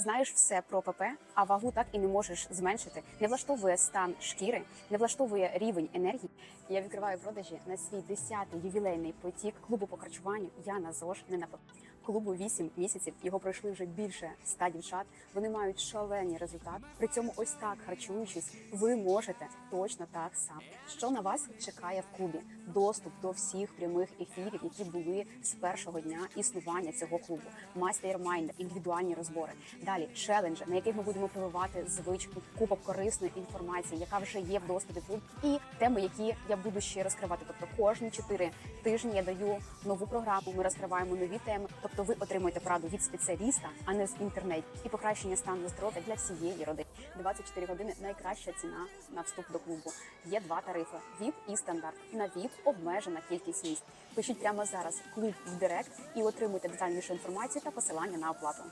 Знаєш все про ПП, а вагу так і не можеш зменшити. Не влаштовує стан шкіри, не влаштовує рівень енергії. Я відкриваю продажі на свій 10-й ювілейний потік клубу по харчуванню. Я на ЗОЖ не на. Клубу 8 місяців. Його пройшли вже більше 100 дівчат. Вони мають шалені результати. При цьому ось так харчуючись, ви можете точно так само. Що на вас чекає в клубі? Доступ до всіх прямих ефірів, які були з першого дня існування цього клубу. Майстер-майнд, індивідуальні розбори. Далі челенджі, на яких ми будемо прививати звичку, купок корисної інформації, яка вже є в доступі клубу, і теми, які я буду ще розкривати. Тобто кожні 4 тижні я даю нову програму. Ми розкриваємо нові теми. Тобто, ви отримуєте пораду від спеціаліста, а не з інтернету, і покращення стану здоров'я для всієї родини. 24 години найкраща ціна на вступ до клубу. Є два тарифи: ВІП і стандарт. На ВІП обмежена кількість місць. Пишіть прямо зараз клуб в Директ і отримуйте детальнішу інформацію та посилання на оплату.